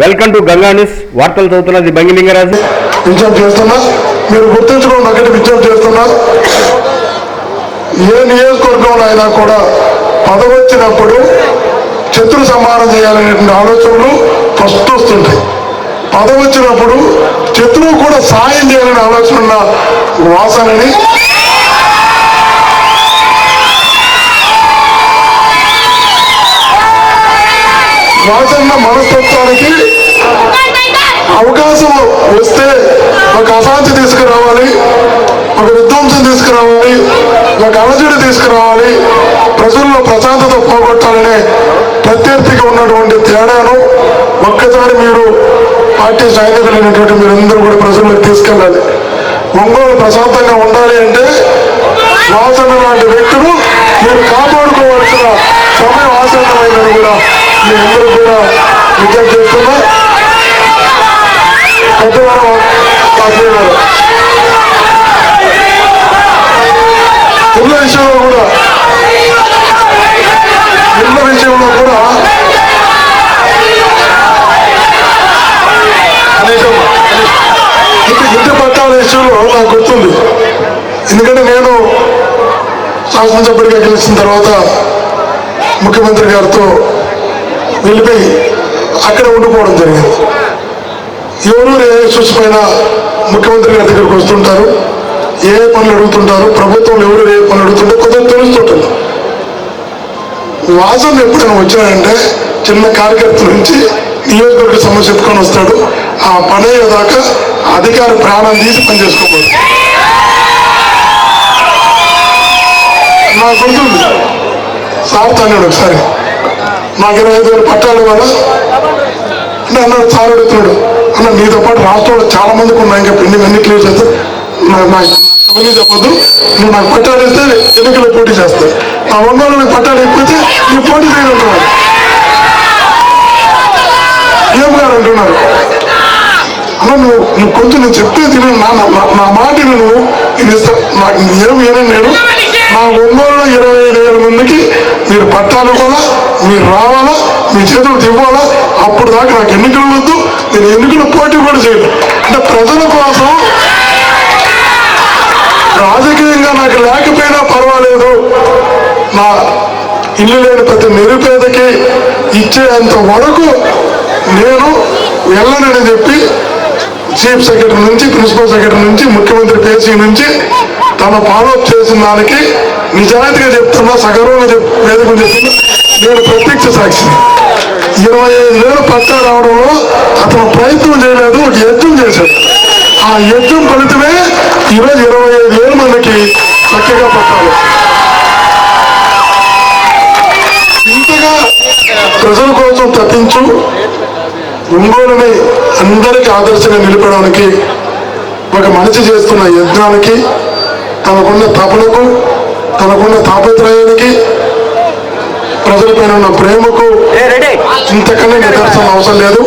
Welcome to Ganga news వార్తలు చదువుతున్నది బంగిలింగరాజు విజ్ఞప్తి చేస్తున్నా. మీరు గుర్తుంచుకోండి ఒకటి విజ్ఞప్తి చేస్తున్నా. ఏ నియోజకవర్గంలో అయినా కూడా పదవచ్చినప్పుడు వచ్చినప్పుడు శత్రు సంహారం చేయాలనే ఆలోచనలు ఫస్ట్ వస్తుంటాయి. పదవచ్చినప్పుడు వచ్చినప్పుడు శత్రువు కూడా సాయం చేయాలనే ఆలోచన ఉన్న వాసనని వాసన మనస్తత్వానికి అవకాశం వస్తే ఒక అశాంతి తీసుకురావాలి ఒక విధ్వంసం తీసుకురావాలి ఒక అలజడి తీసుకురావాలి ప్రజల్లో ప్రశాంతత పోగొట్టాలనే ప్రత్యర్థిగా ఉన్నటువంటి తేడాను ఒక్కసారి మీరు పార్టీ సైనికులైనటువంటి మీరందరూ కూడా ప్రజల్లోకి తీసుకెళ్ళాలి. ఒంగోలు ప్రశాంతంగా ఉండాలి అంటే వాసన లాంటి వ్యక్తులు మీరు కాపాడుకోవాల్సిన సమయం ఆసన్నమైనది కూడా మీ కూడా విజ్ఞప్తి చేస్తున్నా. పెద్దవారు పార్టీ విషయంలో కూడా ఇళ్ళ విషయంలో కూడా కనీసం ఇంటి ఇంటి పట్టాల విషయంలో నాకు గుర్తుంది. ఎందుకంటే నేను శాసనసభ్యుడిగా గెలిచిన తర్వాత ముఖ్యమంత్రి గారితో వెళ్ళిపోయి అక్కడ ఉండిపోవడం జరిగింది. ఎవరు ఏ పైన ముఖ్యమంత్రి గారి దగ్గరికి వస్తుంటారు ఏ ఏ పనులు అడుగుతుంటారు ప్రభుత్వంలో ఎవరు ఏ పనులు అడుగుతుంటే కొంచెం తెలుస్తుంటుంది. వాసన ఎప్పుడైనా వచ్చాడంటే చిన్న కార్యకర్త నుంచి నియోజకవర్గ సమస్య ఎత్తుకొని వస్తాడు. ఆ పని అయ్యేదాకా అధికారి ప్రాణం తీసి పని చేసుకోకూడదు. నాకు గుర్తుంది. సార్ తన్నాడు ఒకసారి. నాకు ఇరవై ఐదు వేలు పట్టాలు వల్ల అంటే సార్ అడుగుతున్నాడు అన్న నీతో పాటు రాష్ట్రంలో చాలా మందికి ఉన్నాయి ఇంకా పెండింగ్ అన్ని క్లియర్ చేస్తే అవన్నీ చెప్పొద్దు నువ్వు నాకు పట్టాలు ఇస్తే ఎన్నికలు పోటీ చేస్తాయి నా వందలు నాకు పట్టాలు ఇప్పితే నువ్వు పోటీ చేయనున్నాడు ఏం గారు అంటున్నారు? అన్న నువ్వు నువ్వు కొంచెం నేను చెప్తే తిన. నా నా- మాట నువ్వు. ఇది ఇస్తా. నాకు ఏం ఏనని నేను నా ఒంగోలు ఇరవై ఐదు వేల మందికి మీరు పట్టాలు కూడా మీరు రావాలా? మీ చేతులు ఇవ్వాలా అప్పుడు దాకా నాకు ఎన్నికలు వద్దు నేను ఎన్నికలు పోటీ కూడా చేయను. అంటే ప్రజల కోసం రాజకీయంగా నాకు లేకపోయినా పర్వాలేదు. నా ఇల్లు లేని ప్రతి నిరుపేదకి ఇచ్చేంత వరకు నేను వెళ్ళనని చెప్పి చీఫ్ సెక్రటరీ నుంచి ప్రిన్సిపల్ సెక్రటరీ నుంచి ముఖ్యమంత్రి పేసీ నుంచి తన ఫాలోఅప్ చేసిన దానికి నిజాయితీగా చెప్తున్నా సగర్వంగా చెప్ వేదిక చెప్తున్నా. నేను ప్రత్యక్ష సాక్షి. ఇరవై ఐదు వేలు పట్టా రావడంలో అతను ప్రయత్నం చేయలేదు ఒక యజ్ఞం చేశాడు. ఆ యజ్ఞం ఫలితమే ఈరోజు ఇరవై ఐదు వేలు మనకి చక్కగా పట్టాలి ఇంతగా ప్రజల కోసం తప్పించు ఒంగోలుని అందరికీ ఆదర్శంగా నిలపడానికి ఒక మనిషి చేస్తున్న యజ్ఞానికి తనకున్న తపనకు తనకున్న తాపత్రయానికి ప్రజలపైన ఉన్న ప్రేమకు ఇంతకన్నా నిదర్శనం అవసరం లేదు.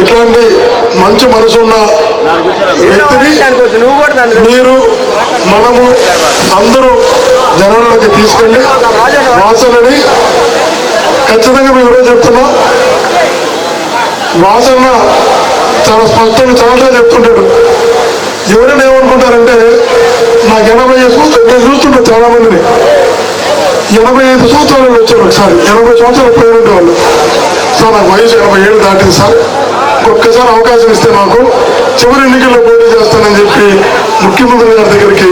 ఇట్లాంటి మంచి మనసు ఉన్న వ్యక్తిని మీరు మనము అందరూ జనంలోకి తీసుకెళ్ళి వాసనని ఖచ్చితంగా మేము ఈరోజు చెప్తున్నాం. వాసన చాలా స్పష్టంగా చాలా చెప్తుంటాడు. ఎవరైనా ఏమనుకుంటారంటే నాకు ఎనభై సంవత్సరాలు నేను చూస్తుంటాను చాలా మందిని ఎనభై ఐదు సంవత్సరాలు వచ్చారు ఒకసారి. ఎనభై సంవత్సరాలు పోయిన వాళ్ళు. సార్ నాకు వయసు ఎనభై ఏళ్ళు దాటింది సార్. ఒక్కసారి అవకాశం ఇస్తే నాకు చివరి ఎన్నికల్లో పోటీ చేస్తానని చెప్పి ముఖ్యమంత్రి గారి దగ్గరికి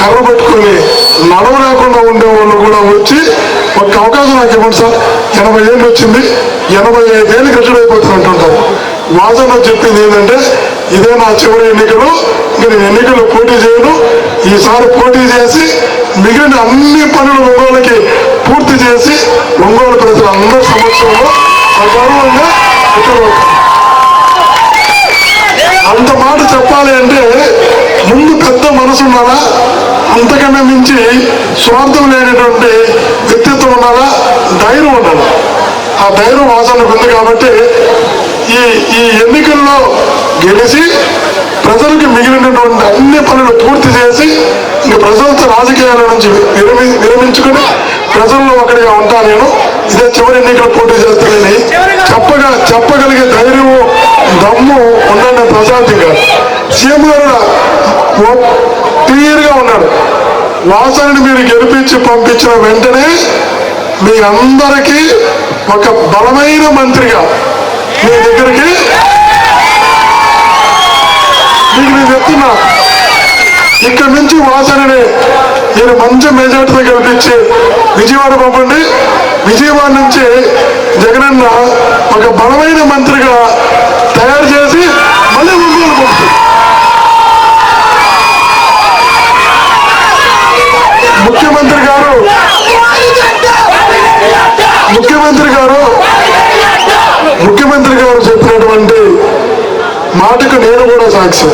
కర్ర పట్టుకొని నడవలేకుండా ఉండే వాళ్ళు కూడా వచ్చి ఒక్క అవకాశం నాకు ఇవ్వండి సార్. ఎనభై ఏళ్ళు వచ్చింది. ఎనభై ఐదేళ్ళు కట్టుడైపోతున్నట్టుంటారు వాసన చెప్పింది ఏంటంటే ఇదే నా చివరి ఎన్నికలు. ఇంకా ఎన్నికలు పోటీ చేయను ఈసారి పోటీ చేసి మిగిలిన అన్ని పనులు ఒంగోలుకి పూర్తి చేసి ఒంగోలు ప్రజలందరి సమక్షంలో గౌరవంగా అంత మాట చెప్పాలి అంటే ముందు పెద్ద మనసు ఉన్నారా అంతకన్నా మించి స్వార్థం లేనటువంటి వ్యక్తిత్వం ఉండాలా? ధైర్యం ఉండాలి? ఆ ధైర్యం వాసనకు ఉంది కాబట్టి ఈ ఈ ఎన్నికల్లో గెలిచి ప్రజలకు మిగిలినటువంటి అన్ని పనులు పూర్తి చేసి ఇంక ప్రజలతో రాజకీయాల నుంచి విరమి విరమించుకుని ప్రజల్లో ఒకటిగా ఉంటా నేను. ఇదే చివరి ఎన్నికలు పోటీ చేస్తానని చెప్పగా చెప్పగలిగే ధైర్యము దమ్ము ఉండండి ప్రశాంత్ గారు సీఎం గారు క్లియర్గా ఉన్నాడు. వాసనని మీరు గెలిపించి పంపించిన వెంటనే మీ అందరికీ ఒక బలమైన మంత్రిగా మీ దగ్గరికి మీకు నేను చెప్తున్నా ఇక్కడ నుంచి వాసనని నేను మంచి మెజార్టీతో గెలిపించి విజయవాడ పంపండి విజయవాడ నుంచి జగనన్న ఒక బలమైన మంత్రిగా తయారు చేసి మళ్ళీ ఒంగోలు పంపుతుంది ముఖ్యమంత్రి గారు ముఖ్యమంత్రి గారు ముఖ్యమంత్రి గారు చెప్పినటువంటి మాటకు నేను కూడా సాక్షి.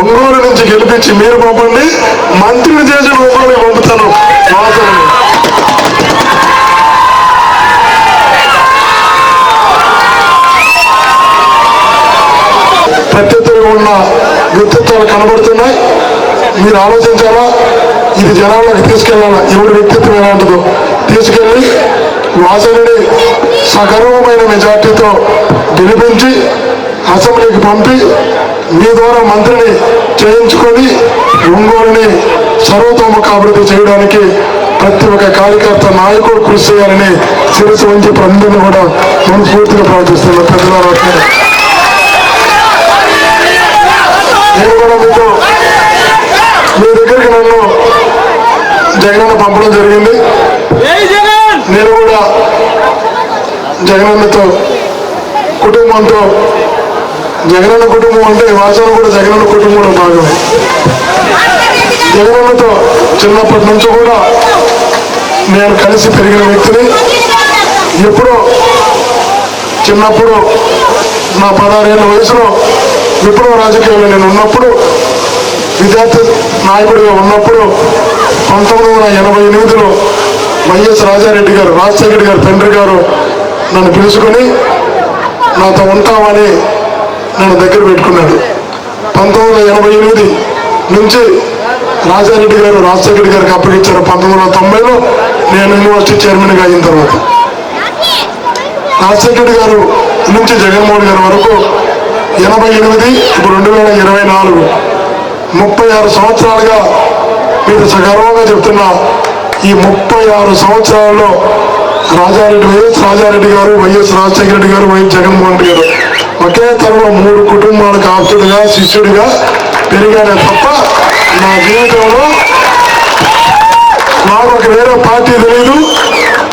ఒంగోలు నుంచి గెలిపించి మీరు పంపండి మంత్రిని చేసి ఒంగోలు పంపుతాను. వాసనని ప్రత్యర్థులుగా ఉన్న వ్యక్తిత్వాలు కనబడుతున్నాయి. మీరు ఆలోచించాలా? ఇది జనాల్లోకి తీసుకెళ్ళాలా? ఎవరి వ్యక్తిత్వం ఎలాంటిదో? తీసుకెళ్ళి వాసనని సగర్వమైన మెజార్టీతో గెలిపించి అసెంబ్లీకి పంపి మీ ద్వారా మంత్రిని చేయించుకొని ఒంగోలుని సర్వతోముఖ అభివృద్ధి చేయడానికి ప్రతి ఒక్క కార్యకర్త నాయకుడు కృషి చేయాలని శిరస్సు వంచి అందరినీ కూడా మనస్ఫూర్తిగా ప్రవర్తిస్తున్నారు ప్రజల నేను కూడా మీతో మీ దగ్గరికి నన్ను జగనన్న పంపడం జరిగింది. నేను కూడా జగనన్నతో కుటుంబంతో జగనన్న కుటుంబం అంటే వాసన కూడా జగనన్న కుటుంబంలో భాగమే. జగనన్నతో చిన్నప్పటి నుంచి కూడా నేను కలిసి పెరిగిన వ్యక్తిని. ఎప్పుడో చిన్నప్పుడు నా పదహారేళ్ళ వయసులో విప్లవ రాజకీయాల్లో నేను ఉన్నప్పుడు విద్యార్థి నాయకుడిగా ఉన్నప్పుడు పంతొమ్మిది వందల ఎనభై ఎనిమిదిలో వైఎస్ రాజారెడ్డి గారు రాజశేఖర్ గారు తండ్రి గారు నన్ను పిలుచుకొని నాతో ఉంటామని నన్ను దగ్గర పెట్టుకున్నాడు. పంతొమ్మిది వందల ఎనభై ఎనిమిది నుంచి రాజారెడ్డి గారు రాజశేఖర్ గారికి అప్పగించారు పంతొమ్మిది వందల తొంభైలో నేను యూనివర్సిటీ చైర్మన్గా అయిన తర్వాత. రాజశేఖర్ గారు నుంచి జగన్మోహన్ గారి వరకు ఎనభై ఎనిమిది ఇప్పుడు రెండు వేల ఇరవై నాలుగు. ముప్పై ఆరు సంవత్సరాలుగా మీరు సగర్వంగా చెప్తున్న ఈ ముప్పై ఆరు సంవత్సరాల్లో రాజారెడ్డి వైఎస్ రాజారెడ్డి గారు వైఎస్ రాజశేఖర రెడ్డి గారు వైఎస్ జగన్మోహన్ రెడ్డి గారు ఒకే తరంలో మూడు కుటుంబాలకు ఆప్తుడిగా శిష్యుడిగా పెరిగానే తప్ప నా జీవితంలో నాకు ఒక వేరే పార్టీ తెలియదు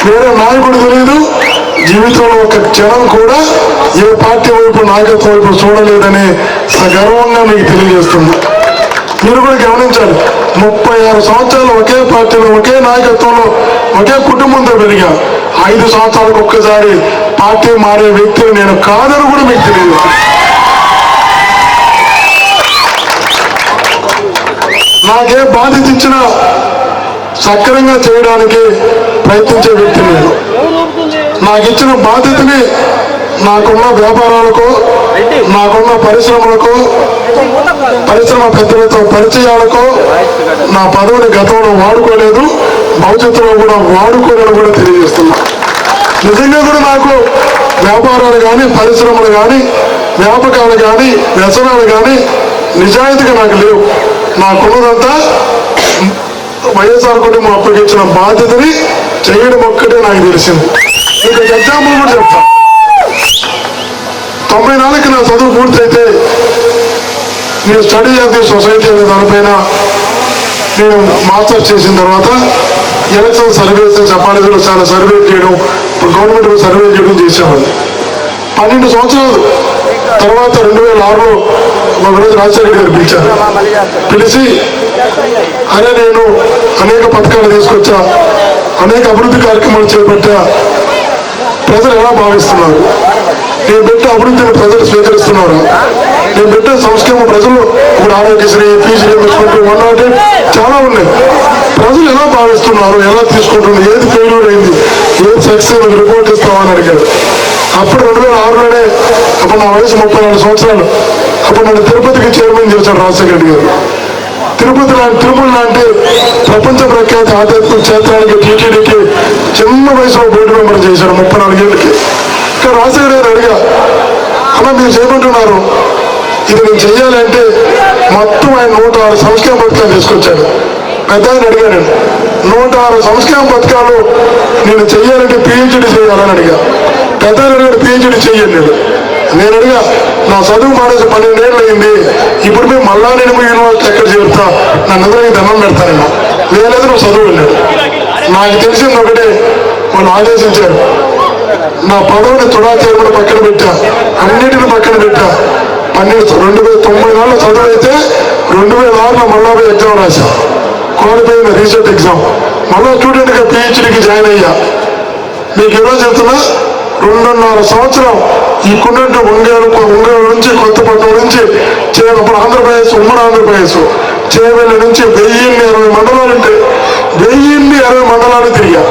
వేరే నాయకుడు తెలియదు జీవితంలో ఒక క్షణం కూడా ఏ పార్టీ వైపు నాయకత్వం వైపు చూడలేదని సగర్వంగా మీకు తెలియజేస్తుంది. మీరు కూడా గమనించాలి ముప్పై ఆరు సంవత్సరాలు ఒకే పార్టీలో ఒకే నాయకత్వంలో ఒకే కుటుంబంతో పెరిగా. ఐదు సంవత్సరాలకు ఒక్కసారి పార్టీ మారే వ్యక్తిని నేను కాదని కూడా మీకు తెలియదు. నాకే బాధ్యత ఇచ్చినా సక్రంగా చేయడానికి ప్రయత్నించే వ్యక్తి లేదు. నాకు ఇచ్చిన బాధ్యతని నాకున్న వ్యాపారాలకు నాకున్న పరిశ్రమలకు పరిశ్రమ పెద్దలతో పరిచయాలకు నా పదవిని గతంలో వాడుకోలేదు భవిష్యత్తులో కూడా వాడుకోలేని కూడా తెలియజేస్తున్నా. నిజంగా కూడా నాకు వ్యాపారాలు కానీ పరిశ్రమలు కానీ వ్యాపకాలు కానీ వ్యసనాలు కానీ నిజాయితీగా నాకు లేవు. నాకున్నదంతా వైఎస్ఆర్ కుటుంబం అప్పగించిన బాధ్యతని చేయడం ఒక్కటే నాకు తెలిసింది. మీకు ఎగ్జాంపుల్ కూడా చెప్తా. తొంభై నాలుగుకి నా చదువు పూర్తయితే నేను స్టడీ ఆఫ్ సొసైటీ అనే దానిపైన నేను మాస్టర్స్ చేసిన తర్వాత ఎలక్షన్ సర్వీస్ చెప్పాలి చాలా సర్వే చేయడం గవర్నమెంట్ సర్వే చేయడం చేశామని. పన్నెండు సంవత్సరాలు తర్వాత రెండు వేల ఆరులో ఒకరోజు రాజశేఖర్ గారు పిలిచారు. పిలిచి అరే నేను అనేక పథకాలు తీసుకొచ్చా అనేక అభివృద్ధి కార్యక్రమాలు చేపట్టా ప్రజలు ఎలా భావిస్తున్నారు? నేను పెట్టే అభివృద్ధిని ప్రజలు స్వీకరిస్తున్నారు? నేను పెట్టే సంక్షేమ ప్రజలు ఇప్పుడు Aarogyasri PG one nought eight చాలా ఉన్నాయి. ప్రజలు ఎలా తీసుకున్నారు ఎలా తీసుకుంటున్నారు ఏది ఫెయిల్యూర్ అయింది ఏది సక్సెస్ రిపోర్ట్ ఇస్తామని అడిగాడు. అప్పుడు రెండు వేల ఆరులోనే అప్పుడు నా వయసు ముప్పై నాలుగు సంవత్సరాలు అప్పుడు నన్ను తిరుపతికి చైర్మన్ చేశాడు రాజశేఖర రెడ్డి గారు. తిరుపతి లాంటి తిరుపతి లాంటి ప్రపంచ ప్రఖ్యాత ఆధ్యాత్మిక క్షేత్రానికి టీటీడీకి చిన్న వయసులో బోర్డు మెంబర్ చేశాడు ముప్పై నాలుగేళ్ళకి ఇక్కడ రాజశేఖర గారు అడిగా అన్న మీరు చేయమంటున్నారు. ఇది నేను చేయాలంటే మొత్తం ఆయన నూట ఆరు సంస్కృతి పథకాలు తీసుకొచ్చాడు. పెద్ద ఆయన అడిగాను నూట ఆరు సంస్కారం పథకాలు నేను చెయ్యాలంటే పిహెచ్డి చేయాలని అడిగా. పెద్ద ఆయన అడిగాడు పిహెచ్డి చెయ్యాలి నేను నేను అడిగా నా చదువు మానేసి పన్నెండేళ్ళు అయింది ఇప్పుడు మేము మళ్ళా నేను యూనివర్సిటీ ఎక్కడ చేరుతా? నా నిద్రకి దండం పెడతాను లేదు నువ్వు చదువు వెళ్ళాడు నాకు తెలిసింది ఒకటే వాళ్ళు ఆదేశించారు. నా పదవిని తుడా చేరుకుని పక్కన పెట్టా అన్నిటిని పక్కన పెట్టా. పన్నెండు రెండు వేల తొంభై నాలుగు చదువు అయితే రెండు వేల ఆరులో మళ్ళా ఎగ్జామ్ రాశా. Qualifying reset exam. మళ్ళీ స్టూడెంట్గా పిహెచ్డికి జాయిన్ అయ్యా. మీకు ఈరోజు చెప్తున్నా రెండున్నర సంవత్సరం ఈ కుండంటి ఒంగేలు ఒంగోలు నుంచి కొత్తపట్నం నుంచి చేయనప్పుడు ఆంధ్రప్రదేశ్ ఉమ్మడి ఆంధ్రప్రదేశ్ చేవెళ్ళ నుంచి వెయ్యిన్ని ఇరవై మండలాలు ఉంటే వెయ్యిన్ని ఇరవై మండలాలు తిరిగా.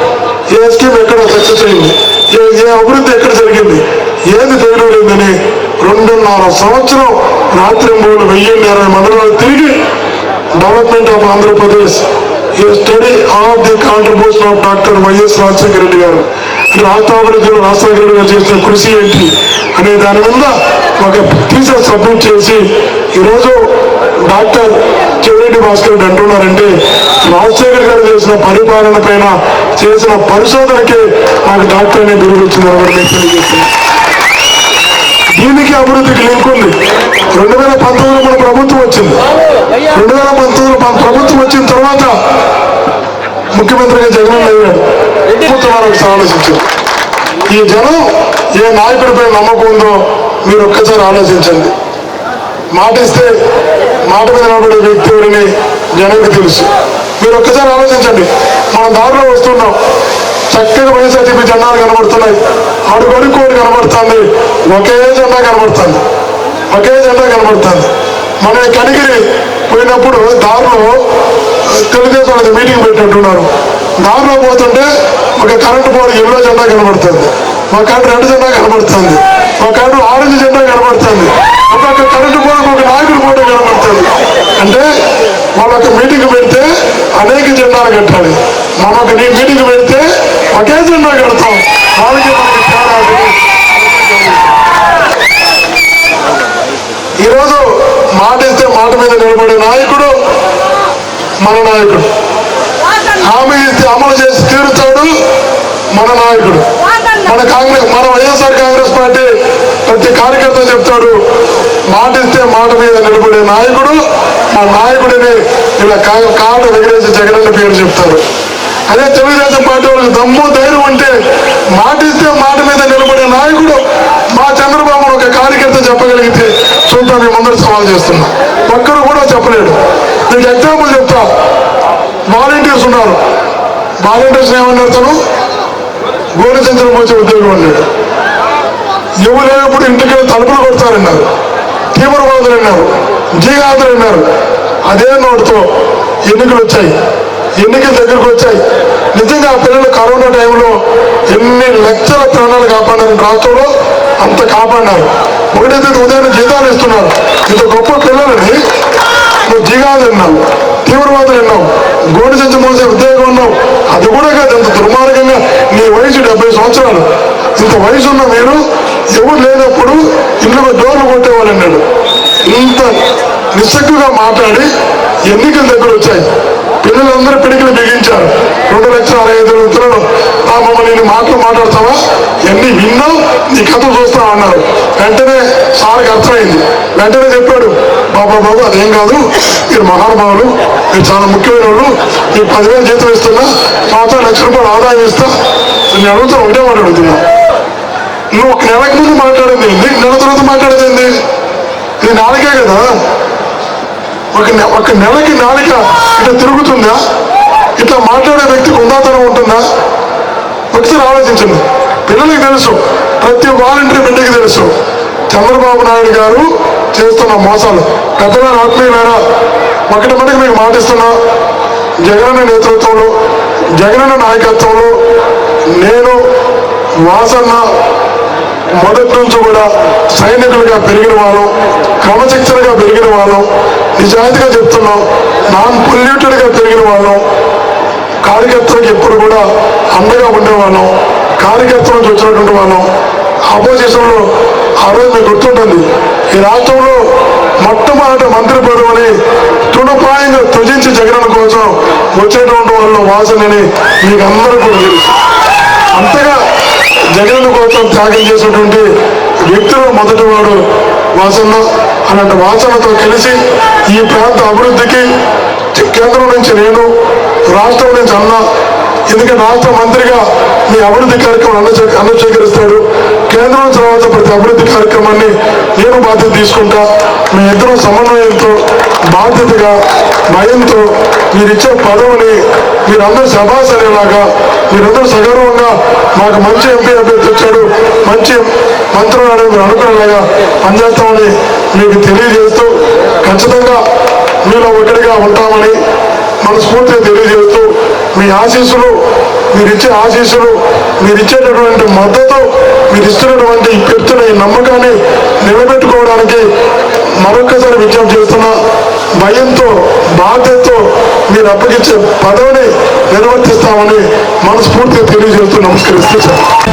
ఏ స్కీమ్ ఎక్కడ సక్సెస్ అయింది? ఏ ఏ అభివృద్ధి ఎక్కడ జరిగింది? ఏది తెలియలేదని రెండున్నర సంవత్సరం రాత్రి మూడు వెయ్యిన్ని ఇరవై మండలాలు తిరిగి డెవలప్మెంట్ ఆఫ్ ఆంధ్రప్రదేశ్ ఈ study of the contribution of doctor YS Rajasekhara Reddy garu రాష్ట్రాభివృద్ధిలో Rajasekhara Reddy గారు చేసిన కృషి ఏంటి అనే దాని మీద ఒక టీచర్ సబ్మిట్ చేసి ఈరోజు డాక్టర్ చెవిరెడ్డి భాస్కర్ రెడ్డి అంటున్నారంటే రాజశేఖర్ గారు చేసిన పరిపాలన పైన చేసిన పరిశోధనకే నాకు డాక్టర్ అనే బిరుదు వచ్చిందని కూడా తెలియజేస్తున్నాను. దీనికి అభివృద్ధికి లింక్ ఉంది రెండు వేల పంతొమ్మిదిలో మన ప్రభుత్వం వచ్చింది. రెండు వేల పంతొమ్మిదిలో మన ప్రభుత్వం వచ్చిన తర్వాత ముఖ్యమంత్రిగా జగన్ అయ్యాడు ప్రభుత్వం ఆలోచించారు ఈ జనం ఏ నాయకుడిపై నమ్మకం ఉందో మీరు ఒక్కసారి ఆలోచించండి. మాట ఇస్తే మాట మీద నిలబడే వ్యక్తి ఎవరిని జనానికి తెలుసు. మీరు ఒక్కసారి ఆలోచించండి. మనం దారిలో వస్తున్నాం. చక్కగా వైఎస్ఆర్సీపీ జెండాలు కనబడుతున్నాయి. అడుగడుకోడు కనబడుతుంది. ఒకే జెండా కనబడుతుంది. ఒకే జెండా కనబడుతుంది. మన కనిగిరి పోయినప్పుడు దారిలో తెలుగుదేశం అనేది మీటింగ్ పెట్టినట్టున్నారు. దారిలో పోతుంటే ఒక కరెంటు బోర్డు ఎల్లో జెండా కనబడుతుంది. ఒక కాడు రెడ్ జెండా కనబడుతుంది. ఒక కాడు ఆరెంజ్ జెండా కనబడుతుంది. ఒక్కొక్క కరెంటు బోర్డు ఒక నాయకుడు బోర్డు కనబడుతుంది. అంటే వాళ్ళొక మీటింగ్ పెడితే అనేక జెండాలు కట్టాలి. మనం ఒక మీటింగ్ పెడితే ఒకే జెండా కడతాం వాళ్ళకి మనకి తేడా ఈరోజు మాట ఇస్తే మాట మీద నిలబడే నాయకుడు మన నాయకుడు. హామీ ఇస్తే అమలు చేసి తీరుతాడు మన నాయకుడు. మన కాంగ్రెస్ మన వైఎస్ఆర్ కాంగ్రెస్ పార్టీ ప్రతి కార్యకర్త చెప్తాడు మాట ఇస్తే మాట మీద నిలబడే నాయకుడు మా నాయకుడిని ఇలా కా- ఎగిరేసి జగనన్న పేరు చెప్తారు అదే తెలుగుదేశం పార్టీ వాళ్ళకి దమ్ము ధైర్యం ఉంటే మాట ఇస్తే మాట మీద నిలబడే నాయకుడు మా చంద్రబాబు ఒక కార్యకర్త చెప్పగలిగితే చూద్దాం మీ ముందర సవాల్ చేస్తున్నా. ఒక్కరు కూడా చెప్పలేడు. నీకు ఎగ్జాంపుల్ చెప్తా. వాలంటీర్స్ ఉన్నారు. వాలంటీర్స్ ఏమన్నారు తను గోరి సంచలనం వచ్చే ఉద్యోగం అన్నాడు ఎవరు ఇంటికి తలుపులు కొడతారన్నారు. తీవ్రవాదులు అన్నారు జీగాదులు అన్నారు అదే నోటుతో ఎన్నికలు వచ్చాయి. ఎన్నికలు దగ్గరకు వచ్చాయి. నిజంగా ఆ పిల్లలు కరోనా టైంలో ఎన్ని లక్షల ప్రాణాలు కాపాడారు రాష్ట్రంలో అంత కాపాడినారు. ఒకటైతే ఉదయం జీతాలు ఇస్తున్నారు. ఇంత గొప్ప పిల్లలని నువ్వు జిగాదు విన్నావు తీవ్రవాదులు విన్నావు గోడి సంచి మోసే ఉద్యోగం ఉన్నావు అది కూడా కాదు ఇంత దుర్మార్గంగా నీ వయసు డెబ్బై సంవత్సరాలు. ఇంత వయసు ఉన్న మీరు ఎవరు లేనప్పుడు ఇంట్లో డోర్లు కొట్టేవాళ్ళు అన్నాడు. ఇంత నిస్సగ్గుగా మాట్లాడి ఎన్నికల దగ్గర వచ్చాయి. పిల్లలందరూ పిడికిలు బిగించారు. రెండు లక్షల అరవై ఐదు ఉత్తరాలు. మమ్మల్ని నేను మాటలు మాట్లాడతావా? ఎన్ని విన్నావు నీ కథ చూస్తా అన్నారు వెంటనే సార్కి అర్థమైంది. వెంటనే చెప్పాడు బాబా బాబు అదేం కాదు. మీరు మహానుభావులు మీరు చాలా ముఖ్యమైన వాళ్ళు. మీకు పదివేలు జీతం ఇస్తున్నా సంవత్సరం లక్ష రూపాయలు ఆదాయం ఇస్తా. నేను అడుగుతా ఒకటే మాట అడుగుతున్నా. నువ్వు ఒక నెలకు ముందు మాట్లాడింది ఏంది? నెల తర్వాత మాట్లాడేది ఏంది? ఇది నాలుగే కదా. ఒక నె- ఒక నెలకి నాలుక ఇట్లా తిరుగుతుందా? ఇట్లా మాట్లాడే వ్యక్తికి ఉందాతనం ఉంటుందా? ఒకసారి ఆలోచించండి. పిల్లలకి తెలుసు. ప్రతి వాలంటీర్ బిడ్డకి తెలుసు. చంద్రబాబు నాయుడు గారు చేస్తున్న మోసాలు. పెద్దల ఆత్మీయులైనా ఒకటి మటుకు మీకు మాటిస్తున్నా. జగనన్న నేతృత్వంలో జగనన్న నాయకత్వంలో నేను వాసన్న మొదటి నుంచి కూడా సైనికులుగా పెరిగిన వాళ్ళం క్రమశిక్షణగా పెరిగిన వాళ్ళం. నిజాయితీగా చెప్తున్నాం. నాన్ పొల్యూటెడ్గా పెరిగిన వాళ్ళం. కార్యకర్తలకు ఎప్పుడు కూడా అండగా ఉండేవాళ్ళం. కార్యకర్తల నుంచి వచ్చినటువంటి వాళ్ళం. అపోజిషన్లో ఆ రోజు మీకు గుర్తుంటుంది. ఈ రాష్ట్రంలో మొట్టమొదటి మంత్రి పదవిని తుణపాయంగా త్యజించి జగన్ కోసం వచ్చేటువంటి వాళ్ళ వాసనని మీకు అందరూ కూడా తెలుసు. అంతగా జగన్ కోసం త్యాగం చేసినటువంటి వ్యక్తులు మొదటి వాడు వాసన అలాంటి వాసనతో కలిసి ఈ ప్రాంత అభివృద్ధికి కేంద్రం నుంచి నేను రాష్ట్రం నుంచి అన్న ఎందుకంటే రాష్ట్ర మంత్రిగా మీ అభివృద్ధి కార్యక్రమం అన్న స్వీకరిస్తాడు కేంద్రం తర్వాత ప్రతి అభివృద్ధి కార్యక్రమాన్ని నేను బాధ్యత తీసుకుంటా. మీ ఇద్దరు సమన్వయంతో బాధ్యతగా భయంతో మీరిచ్చే పదవిని మీరందరూ శబాస్ అనేలాగా మీరందరూ సగర్వంగా మాకు మంచి ఎంపీ అభ్యర్థి వచ్చాడు. మంచి మంత్రులు అనేది మీరు అనుకునేలాగా పనిచేస్తామని మీకు తెలియజేస్తూ ఖచ్చితంగా మీలో ఒకటిగా ఉంటామని మనస్ఫూర్తిగా తెలియజేస్తూ మీ ఆశీస్సులు మీరిచ్చే ఆశీస్సులు మీరిచ్చేటటువంటి మద్దతు మీరు ఇస్తున్నటువంటి పెడుతున్న ఈ నమ్మకాన్ని నిలబెట్టుకోవడానికి మరొక్కసారి విజ్ఞప్తి చేస్తున్న భయంతో బాధ్యతతో మీరు అప్పగించే పదవిని నిర్వర్తిస్తామని మనస్ఫూర్తిగా తెలియజేస్తూ నమస్కరిస్తూ సార్